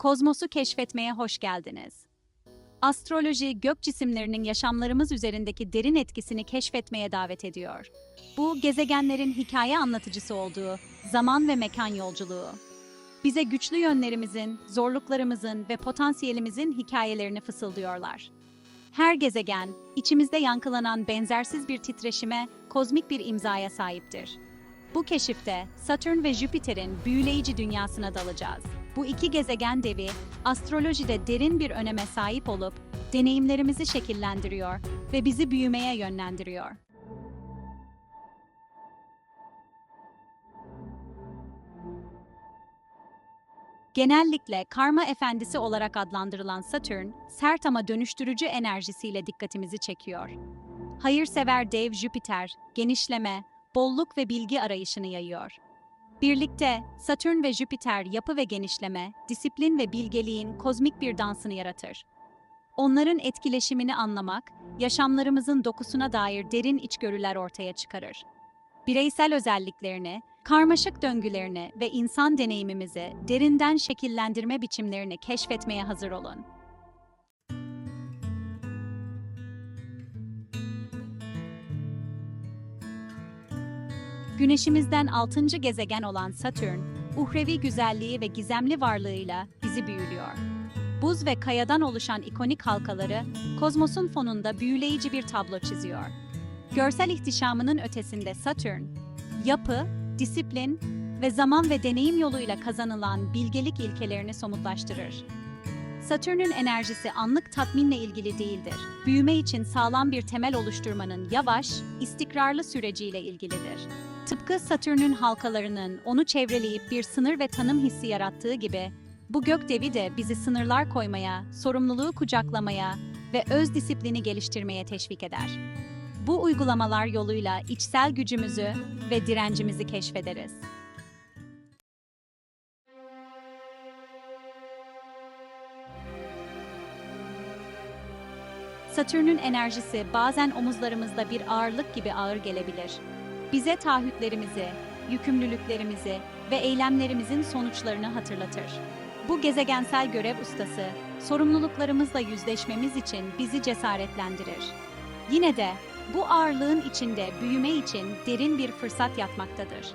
kozmosu keşfetmeye hoş geldiniz. Astroloji, gök cisimlerinin yaşamlarımız üzerindeki derin etkisini keşfetmeye davet ediyor. Bu, gezegenlerin hikaye anlatıcısı olduğu zaman ve mekan yolculuğu. Bize güçlü yönlerimizin, zorluklarımızın ve potansiyelimizin hikayelerini fısıldıyorlar. Her gezegen, içimizde yankılanan benzersiz bir titreşime, kozmik bir imzaya sahiptir. Bu keşifte Satürn ve Jüpiter'in büyüleyici dünyasına dalacağız. Bu iki gezegen devi astrolojide derin bir öneme sahip olup deneyimlerimizi şekillendiriyor ve bizi büyümeye yönlendiriyor. Genellikle karma efendisi olarak adlandırılan Satürn, sert ama dönüştürücü enerjisiyle dikkatimizi çekiyor. Hayırsever dev Jüpiter, genişleme, bolluk ve bilgi arayışını yayıyor. Birlikte Satürn ve Jüpiter yapı ve genişleme, disiplin ve bilgeliğin kozmik bir dansını yaratır. Onların etkileşimini anlamak, yaşamlarımızın dokusuna dair derin içgörüler ortaya çıkarır. Bireysel özelliklerini, karmaşık döngülerini ve insan deneyimimizi derinden şekillendirme biçimlerini keşfetmeye hazır olun. Güneşimizden 6. gezegen olan Satürn, uhrevi güzelliği ve gizemli varlığıyla bizi büyülüyor. Buz ve kayadan oluşan ikonik halkaları, kozmosun fonunda büyüleyici bir tablo çiziyor. Görsel ihtişamının ötesinde Satürn, yapı, disiplin ve zaman ve deneyim yoluyla kazanılan bilgelik ilkelerini somutlaştırır. Satürn'ün enerjisi anlık tatminle ilgili değildir. Büyüme için sağlam bir temel oluşturmanın yavaş, istikrarlı süreciyle ilgilidir. Tıpkı Satürn'ün halkalarının onu çevreleyip bir sınır ve tanım hissi yarattığı gibi, bu gökdevi de bizi sınırlar koymaya, sorumluluğu kucaklamaya ve öz disiplini geliştirmeye teşvik eder. Bu uygulamalar yoluyla içsel gücümüzü ve direncimizi keşfederiz. Satürn'ün enerjisi bazen omuzlarımızda bir ağırlık gibi ağır gelebilir. Bize taahhütlerimizi, yükümlülüklerimizi ve eylemlerimizin sonuçlarını hatırlatır. Bu gezegensel görev ustası, sorumluluklarımızla yüzleşmemiz için bizi cesaretlendirir. Yine de bu ağırlığın içinde büyüme için derin bir fırsat yatmaktadır.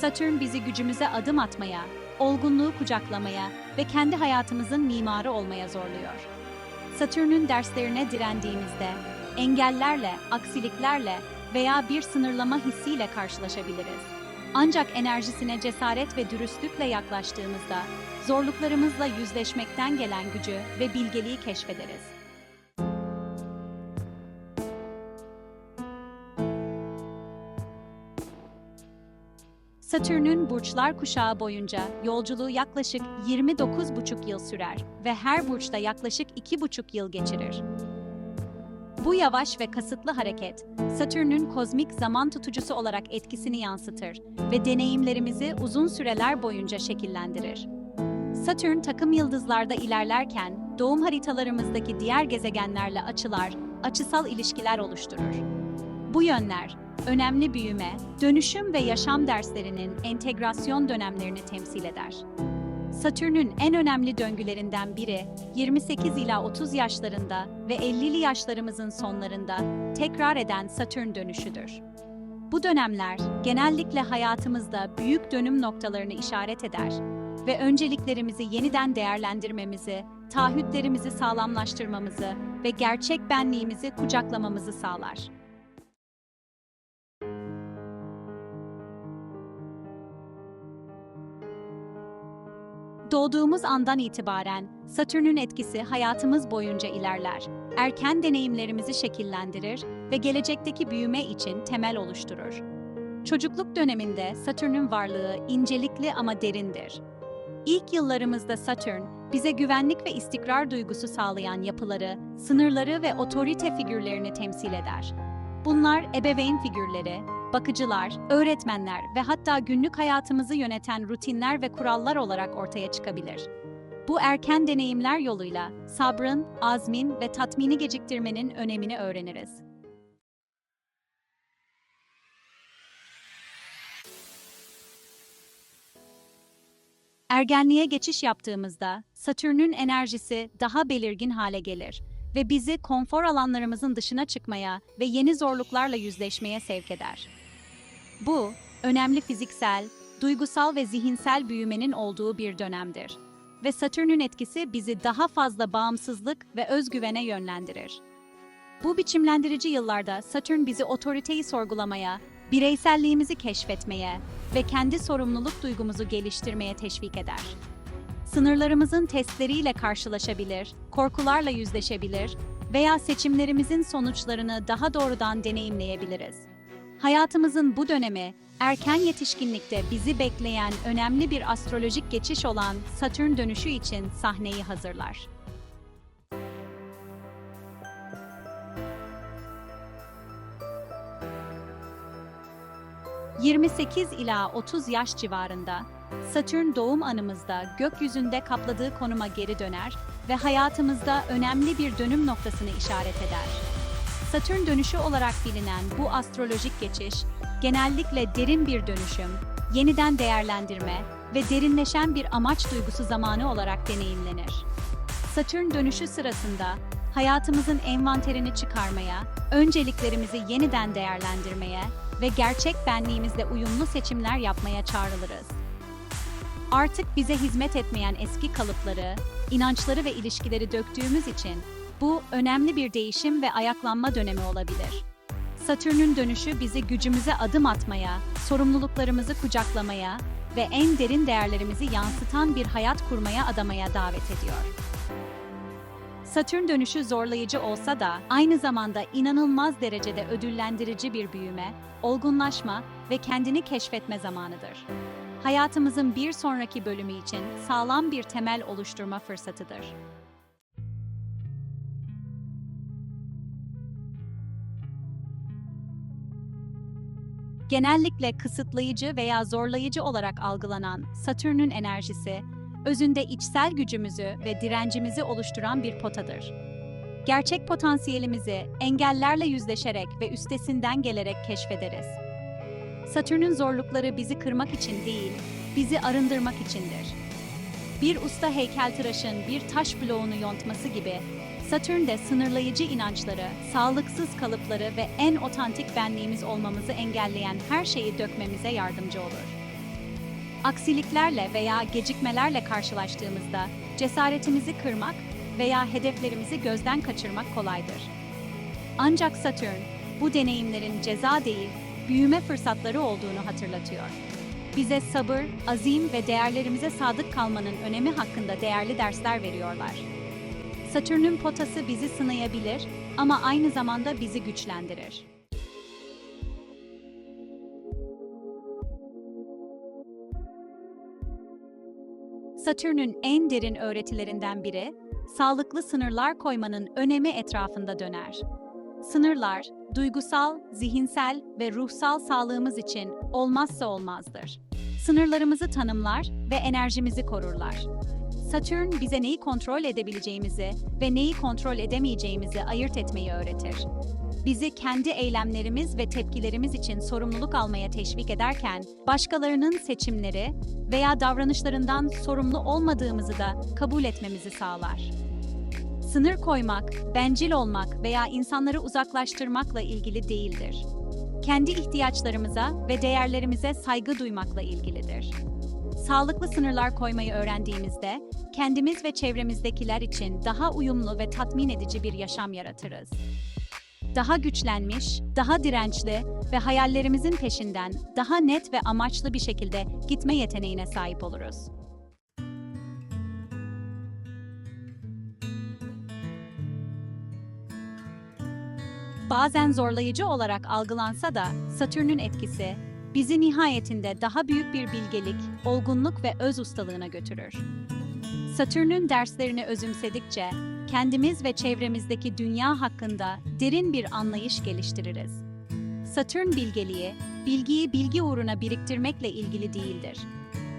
Satürn bizi gücümüze adım atmaya, olgunluğu kucaklamaya ve kendi hayatımızın mimarı olmaya zorluyor. Satürn'ün derslerine direndiğimizde engellerle, aksiliklerle veya bir sınırlama hissiyle karşılaşabiliriz. Ancak enerjisine cesaret ve dürüstlükle yaklaştığımızda zorluklarımızla yüzleşmekten gelen gücü ve bilgeliği keşfederiz. Satürn'ün burçlar kuşağı boyunca yolculuğu yaklaşık 29,5 yıl sürer ve her burçta yaklaşık 2,5 yıl geçirir. Bu yavaş ve kasıtlı hareket, Satürn'ün kozmik zaman tutucusu olarak etkisini yansıtır ve deneyimlerimizi uzun süreler boyunca şekillendirir. Satürn takım yıldızlarda ilerlerken doğum haritalarımızdaki diğer gezegenlerle açılar, açısal ilişkiler oluşturur. Bu yönler, önemli büyüme, dönüşüm ve yaşam derslerinin entegrasyon dönemlerini temsil eder. Satürn'ün en önemli döngülerinden biri 28 ila 30 yaşlarında ve 50'li yaşlarımızın sonlarında tekrar eden Satürn dönüşüdür. Bu dönemler genellikle hayatımızda büyük dönüm noktalarını işaret eder ve önceliklerimizi yeniden değerlendirmemizi, taahhütlerimizi sağlamlaştırmamızı ve gerçek benliğimizi kucaklamamızı sağlar. Doğduğumuz andan itibaren Satürn'ün etkisi hayatımız boyunca ilerler. Erken deneyimlerimizi şekillendirir ve gelecekteki büyüme için temel oluşturur. Çocukluk döneminde Satürn'ün varlığı incelikli ama derindir. İlk yıllarımızda Satürn, bize güvenlik ve istikrar duygusu sağlayan yapıları, sınırları ve otorite figürlerini temsil eder. Bunlar ebeveyn figürleri, bakıcılar, öğretmenler ve hatta günlük hayatımızı yöneten rutinler ve kurallar olarak ortaya çıkabilir. Bu erken deneyimler yoluyla sabrın, azmin ve tatmini geciktirmenin önemini öğreniriz. Ergenliğe geçiş yaptığımızda Satürn'ün enerjisi daha belirgin hale gelir ve bizi konfor alanlarımızın dışına çıkmaya ve yeni zorluklarla yüzleşmeye sevk eder. Bu, önemli fiziksel, duygusal ve zihinsel büyümenin olduğu bir dönemdir. Ve Satürn'ün etkisi bizi daha fazla bağımsızlık ve özgüvene yönlendirir. Bu biçimlendirici yıllarda Satürn bizi otoriteyi sorgulamaya, bireyselliğimizi keşfetmeye ve kendi sorumluluk duygumuzu geliştirmeye teşvik eder. Sınırlarımızın testleriyle karşılaşabilir, korkularla yüzleşebilir veya seçimlerimizin sonuçlarını daha doğrudan deneyimleyebiliriz. Hayatımızın bu dönemi, erken yetişkinlikte bizi bekleyen önemli bir astrolojik geçiş olan Satürn dönüşü için sahneyi hazırlar. ...28 ila 30 yaş civarında Satürn doğum anımızda gökyüzünde kapladığı konuma geri döner ve hayatımızda önemli bir dönüm noktasını işaret eder. Satürn dönüşü olarak bilinen bu astrolojik geçiş, genellikle derin bir dönüşüm, yeniden değerlendirme ve derinleşen bir amaç duygusu zamanı olarak deneyimlenir. Satürn dönüşü sırasında hayatımızın envanterini çıkarmaya, önceliklerimizi yeniden değerlendirmeye ve gerçek benliğimizle uyumlu seçimler yapmaya çağrılırız. Artık bize hizmet etmeyen eski kalıpları, inançları ve ilişkileri döktüğümüz için bu önemli bir değişim ve ayaklanma dönemi olabilir. Satürn'ün dönüşü bizi gücümüze adım atmaya, sorumluluklarımızı kucaklamaya ve en derin değerlerimizi yansıtan bir hayat kurmaya adamaya davet ediyor. Satürn dönüşü zorlayıcı olsa da aynı zamanda inanılmaz derecede ödüllendirici bir büyüme, olgunlaşma ve kendini keşfetme zamanıdır. Hayatımızın bir sonraki bölümü için sağlam bir temel oluşturma fırsatıdır. Genellikle kısıtlayıcı veya zorlayıcı olarak algılanan Satürn'ün enerjisi, özünde içsel gücümüzü ve direncimizi oluşturan bir potadır. Gerçek potansiyelimizi engellerle yüzleşerek ve üstesinden gelerek keşfederiz. Satürn'ün zorlukları bizi kırmak için değil, bizi arındırmak içindir. Bir usta heykeltıraşın bir taş bloğunu yontması gibi, Satürn de sınırlayıcı inançları, sağlıksız kalıpları ve en otantik benliğimiz olmamızı engelleyen her şeyi dökmemize yardımcı olur. Aksiliklerle veya gecikmelerle karşılaştığımızda cesaretimizi kırmak veya hedeflerimizi gözden kaçırmak kolaydır. Ancak Satürn, bu deneyimlerin ceza değil, büyüme fırsatları olduğunu hatırlatıyor. Bize sabır, azim ve değerlerimize sadık kalmanın önemi hakkında değerli dersler veriyorlar. Satürn'ün potası bizi sınayabilir ama aynı zamanda bizi güçlendirir. Satürn'ün en derin öğretilerinden biri, sağlıklı sınırlar koymanın önemi etrafında döner. Sınırlar, duygusal, zihinsel ve ruhsal sağlığımız için olmazsa olmazdır. Sınırlarımızı tanımlar ve enerjimizi korurlar. Satürn bize neyi kontrol edebileceğimizi ve neyi kontrol edemeyeceğimizi ayırt etmeyi öğretir. Bizi kendi eylemlerimiz ve tepkilerimiz için sorumluluk almaya teşvik ederken, başkalarının seçimleri veya davranışlarından sorumlu olmadığımızı da kabul etmemizi sağlar. Sınır koymak, bencil olmak veya insanları uzaklaştırmakla ilgili değildir. Kendi ihtiyaçlarımıza ve değerlerimize saygı duymakla ilgilidir. Sağlıklı sınırlar koymayı öğrendiğimizde, kendimiz ve çevremizdekiler için daha uyumlu ve tatmin edici bir yaşam yaratırız. Daha güçlenmiş, daha dirençli ve hayallerimizin peşinden daha net ve amaçlı bir şekilde gitme yeteneğine sahip oluruz. Bazen zorlayıcı olarak algılansa da Satürn'ün etkisi bizi nihayetinde daha büyük bir bilgelik, olgunluk ve öz ustalığına götürür. Satürn'ün derslerini özümsedikçe kendimiz ve çevremizdeki dünya hakkında derin bir anlayış geliştiririz. Satürn bilgeliği, bilgiyi bilgi uğruna biriktirmekle ilgili değildir.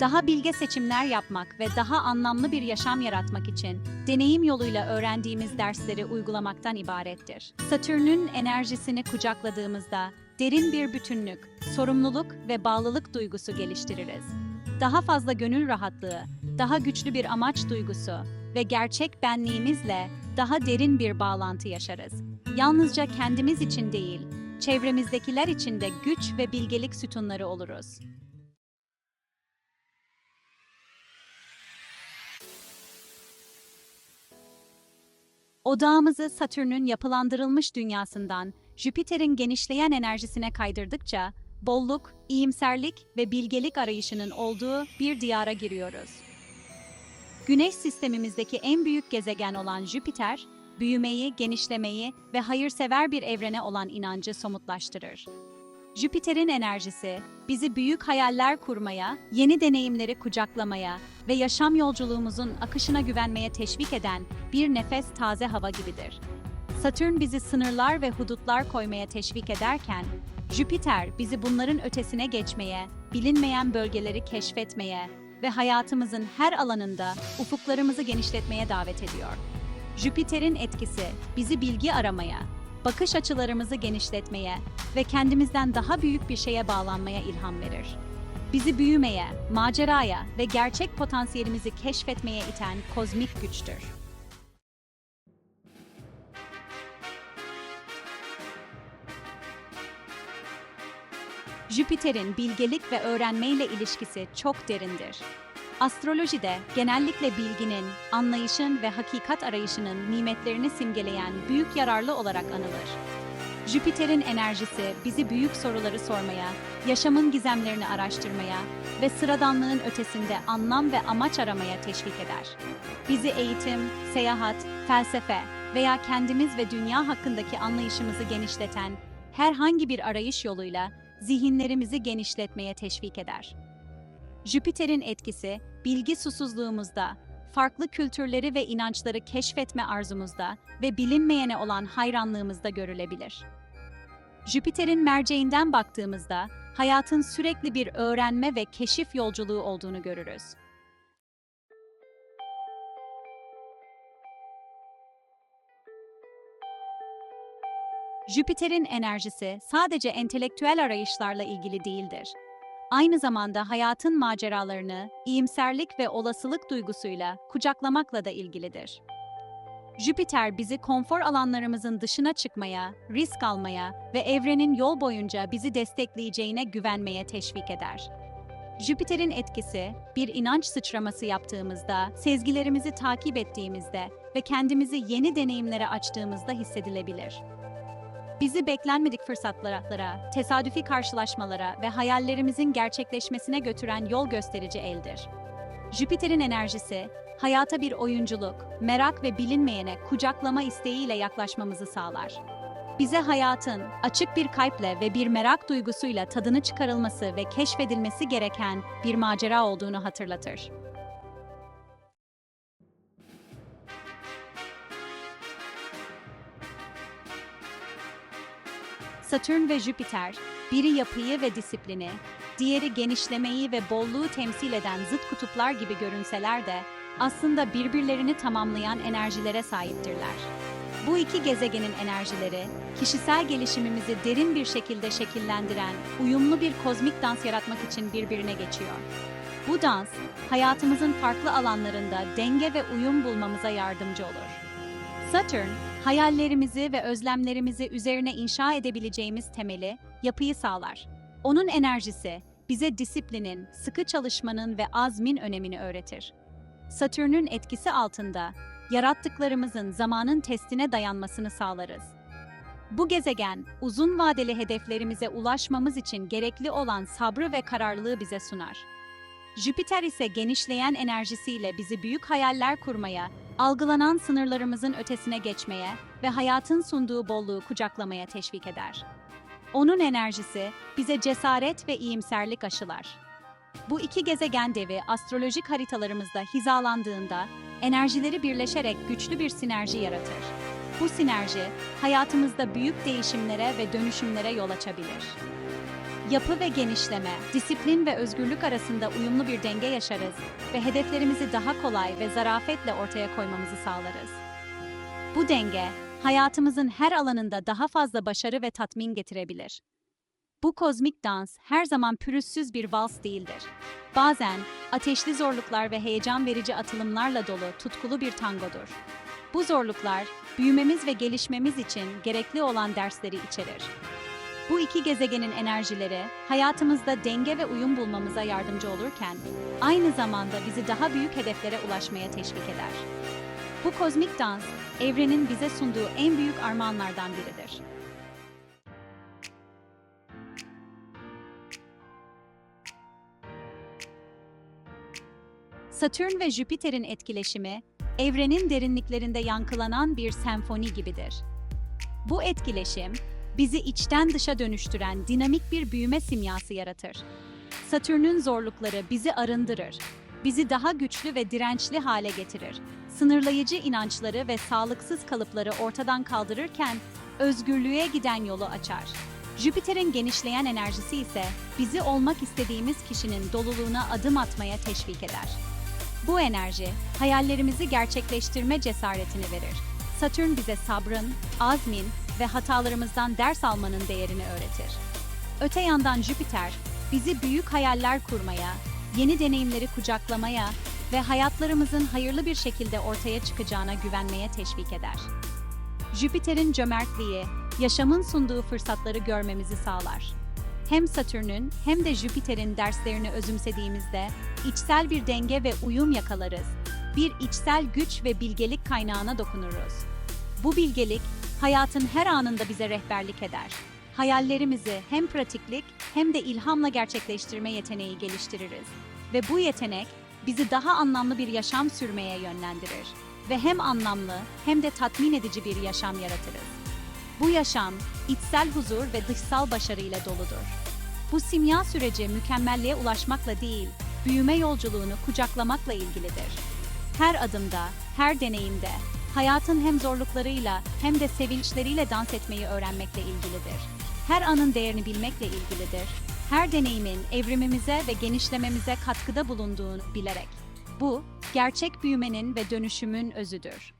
Daha bilge seçimler yapmak ve daha anlamlı bir yaşam yaratmak için deneyim yoluyla öğrendiğimiz dersleri uygulamaktan ibarettir. Satürn'ün enerjisini kucakladığımızda derin bir bütünlük, sorumluluk ve bağlılık duygusu geliştiririz. Daha fazla gönül rahatlığı, daha güçlü bir amaç duygusu ve gerçek benliğimizle daha derin bir bağlantı yaşarız. Yalnızca kendimiz için değil, çevremizdekiler için de güç ve bilgelik sütunları oluruz. Odağımızı Satürn'ün yapılandırılmış dünyasından Jüpiter'in genişleyen enerjisine kaydırdıkça bolluk, iyimserlik ve bilgelik arayışının olduğu bir diyara giriyoruz. Güneş sistemimizdeki en büyük gezegen olan Jüpiter, büyümeyi, genişlemeyi ve hayırsever bir evrene olan inancı somutlaştırır. Jüpiter'in enerjisi bizi büyük hayaller kurmaya, yeni deneyimleri kucaklamaya ve yaşam yolculuğumuzun akışına güvenmeye teşvik eden bir nefes taze hava gibidir. Satürn bizi sınırlar ve hudutlar koymaya teşvik ederken, Jüpiter bizi bunların ötesine geçmeye, bilinmeyen bölgeleri keşfetmeye ve hayatımızın her alanında ufuklarımızı genişletmeye davet ediyor. Jüpiter'in etkisi bizi bilgi aramaya, bakış açılarımızı genişletmeye ve kendimizden daha büyük bir şeye bağlanmaya ilham verir. Bizi büyümeye, maceraya ve gerçek potansiyelimizi keşfetmeye iten kozmik güçtür. Jüpiter'in bilgelik ve öğrenmeyle ilişkisi çok derindir. Astrolojide genellikle bilginin, anlayışın ve hakikat arayışının nimetlerini simgeleyen büyük yararlı olarak anılır. Jüpiter'in enerjisi bizi büyük soruları sormaya, yaşamın gizemlerini araştırmaya ve sıradanlığın ötesinde anlam ve amaç aramaya teşvik eder. Bizi eğitim, seyahat, felsefe veya kendimiz ve dünya hakkındaki anlayışımızı genişleten herhangi bir arayış yoluyla zihinlerimizi genişletmeye teşvik eder. Jüpiter'in etkisi, bilgi susuzluğumuzda, farklı kültürleri ve inançları keşfetme arzumuzda ve bilinmeyene olan hayranlığımızda görülebilir. Jüpiter'in merceğinden baktığımızda, hayatın sürekli bir öğrenme ve keşif yolculuğu olduğunu görürüz. Jüpiter'in enerjisi sadece entelektüel arayışlarla ilgili değildir. Aynı zamanda hayatın maceralarını, iyimserlik ve olasılık duygusuyla kucaklamakla da ilgilidir. Jüpiter bizi konfor alanlarımızın dışına çıkmaya, risk almaya ve evrenin yol boyunca bizi destekleyeceğine güvenmeye teşvik eder. Jüpiter'in etkisi, bir inanç sıçraması yaptığımızda, sezgilerimizi takip ettiğimizde ve kendimizi yeni deneyimlere açtığımızda hissedilebilir. Bizi beklenmedik fırsatlara, tesadüfi karşılaşmalara ve hayallerimizin gerçekleşmesine götüren yol gösterici eldir. Jüpiter'in enerjisi, hayata bir oyunculuk, merak ve bilinmeyene kucaklama isteğiyle yaklaşmamızı sağlar. Bize hayatın açık bir kalple ve bir merak duygusuyla tadını çıkarılması ve keşfedilmesi gereken bir macera olduğunu hatırlatır. Satürn ve Jüpiter, biri yapıyı ve disiplini, diğeri genişlemeyi ve bolluğu temsil eden zıt kutuplar gibi görünseler de aslında birbirlerini tamamlayan enerjilere sahiptirler. Bu iki gezegenin enerjileri, kişisel gelişimimizi derin bir şekilde şekillendiren, uyumlu bir kozmik dans yaratmak için birbirine geçiyor. Bu dans, hayatımızın farklı alanlarında denge ve uyum bulmamıza yardımcı olur. Satürn, hayallerimizi ve özlemlerimizi üzerine inşa edebileceğimiz temeli, yapıyı sağlar. Onun enerjisi bize disiplinin, sıkı çalışmanın ve azmin önemini öğretir. Satürn'ün etkisi altında yarattıklarımızın zamanın testine dayanmasını sağlarız. Bu gezegen uzun vadeli hedeflerimize ulaşmamız için gerekli olan sabrı ve kararlılığı bize sunar. Jüpiter ise genişleyen enerjisiyle bizi büyük hayaller kurmaya, algılanan sınırlarımızın ötesine geçmeye ve hayatın sunduğu bolluğu kucaklamaya teşvik eder. Onun enerjisi bize cesaret ve iyimserlik aşılar. Bu iki gezegen devi astrolojik haritalarımızda hizalandığında enerjileri birleşerek güçlü bir sinerji yaratır. Bu sinerji hayatımızda büyük değişimlere ve dönüşümlere yol açabilir. Yapı ve genişleme, disiplin ve özgürlük arasında uyumlu bir denge yaşarız ve hedeflerimizi daha kolay ve zarafetle ortaya koymamızı sağlarız. Bu denge, hayatımızın her alanında daha fazla başarı ve tatmin getirebilir. Bu kozmik dans her zaman pürüzsüz bir vals değildir. bazen ateşli zorluklar ve heyecan verici atılımlarla dolu tutkulu bir tangodur. Bu zorluklar, büyümemiz ve gelişmemiz için gerekli olan dersleri içerir. Bu iki gezegenin enerjileri, hayatımızda denge ve uyum bulmamıza yardımcı olurken, aynı zamanda bizi daha büyük hedeflere ulaşmaya teşvik eder. Bu kozmik dans, evrenin bize sunduğu en büyük armağanlardan biridir. Satürn ve Jüpiter'in etkileşimi, evrenin derinliklerinde yankılanan bir senfoni gibidir. Bu etkileşim, bizi içten dışa dönüştüren dinamik bir büyüme simyası yaratır. Satürn'ün zorlukları bizi arındırır, bizi daha güçlü ve dirençli hale getirir. Sınırlayıcı inançları ve sağlıksız kalıpları ortadan kaldırırken özgürlüğe giden yolu açar. Jüpiter'in genişleyen enerjisi ise bizi olmak istediğimiz kişinin doluluğuna adım atmaya teşvik eder. Bu enerji, hayallerimizi gerçekleştirme cesaretini verir. Satürn bize sabrın, azmin ve hatalarımızdan ders almanın değerini öğretir. Öte yandan Jüpiter, bizi büyük hayaller kurmaya, yeni deneyimleri kucaklamaya ve hayatlarımızın hayırlı bir şekilde ortaya çıkacağına güvenmeye teşvik eder. Jüpiter'in cömertliği, yaşamın sunduğu fırsatları görmemizi sağlar. Hem Satürn'ün hem de Jüpiter'in derslerini özümsediğimizde içsel bir denge ve uyum yakalarız. Bir içsel güç ve bilgelik kaynağına dokunuruz. Bu bilgelik, hayatın her anında bize rehberlik eder. Hayallerimizi hem pratiklik hem de ilhamla gerçekleştirme yeteneği geliştiririz. Ve bu yetenek bizi daha anlamlı bir yaşam sürmeye yönlendirir. Ve hem anlamlı hem de tatmin edici bir yaşam yaratırız. Bu yaşam, içsel huzur ve dışsal başarıyla doludur. Bu simya süreci mükemmelliğe ulaşmakla değil, büyüme yolculuğunu kucaklamakla ilgilidir. Her adımda, her deneyimde, hayatın hem zorluklarıyla hem de sevinçleriyle dans etmeyi öğrenmekle ilgilidir. Her anın değerini bilmekle ilgilidir. Her deneyimin evrimimize ve genişlememize katkıda bulunduğunu bilerek. Bu, gerçek büyümenin ve dönüşümün özüdür.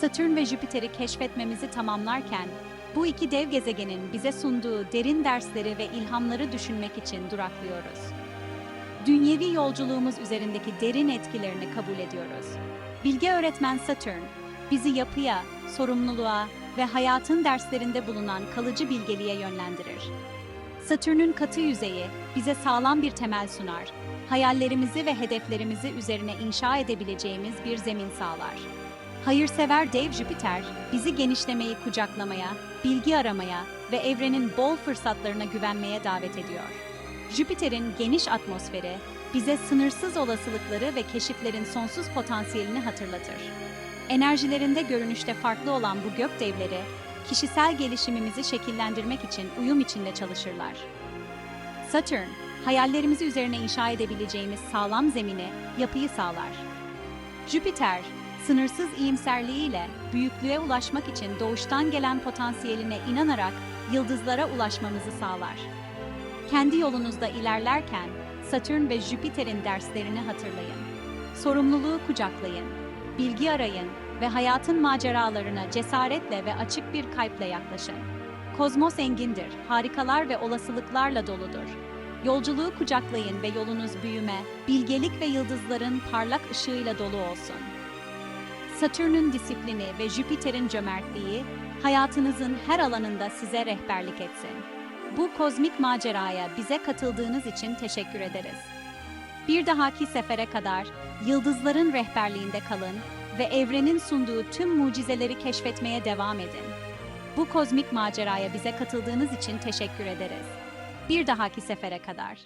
Satürn ve Jüpiter'i keşfetmemizi tamamlarken, bu iki dev gezegenin bize sunduğu derin dersleri ve ilhamları düşünmek için duraklıyoruz. Dünyevi yolculuğumuz üzerindeki derin etkilerini kabul ediyoruz. Bilge öğretmen Satürn, bizi yapıya, sorumluluğa ve hayatın derslerinde bulunan kalıcı bilgeliğe yönlendirir. Satürn'ün katı yüzeyi bize sağlam bir temel sunar, hayallerimizi ve hedeflerimizi üzerine inşa edebileceğimiz bir zemin sağlar. Hayırsever dev Jüpiter, bizi genişlemeyi kucaklamaya, bilgi aramaya ve evrenin bol fırsatlarına güvenmeye davet ediyor. Jüpiter'in geniş atmosferi, bize sınırsız olasılıkları ve keşiflerin sonsuz potansiyelini hatırlatır. Enerjilerinde görünüşte farklı olan bu gök devleri, kişisel gelişimimizi şekillendirmek için uyum içinde çalışırlar. Satürn, hayallerimizi üzerine inşa edebileceğimiz sağlam zemini, yapıyı sağlar. Jüpiter, sınırsız iyimserliğiyle büyüklüğe ulaşmak için doğuştan gelen potansiyeline inanarak yıldızlara ulaşmamızı sağlar. Kendi yolunuzda ilerlerken Satürn ve Jüpiter'in derslerini hatırlayın. Sorumluluğu kucaklayın, bilgi arayın ve hayatın maceralarına cesaretle ve açık bir kalple yaklaşın. Kozmos engindir, harikalar ve olasılıklarla doludur. Yolculuğu kucaklayın ve yolunuz büyüme, bilgelik ve yıldızların parlak ışığıyla dolu olsun. Satürn'ün disiplini ve Jüpiter'in cömertliği hayatınızın her alanında size rehberlik etsin. Bu kozmik maceraya bize katıldığınız için teşekkür ederiz. Bir dahaki sefere kadar yıldızların rehberliğinde kalın ve evrenin sunduğu tüm mucizeleri keşfetmeye devam edin. Bu kozmik maceraya bize katıldığınız için teşekkür ederiz. Bir dahaki sefere kadar.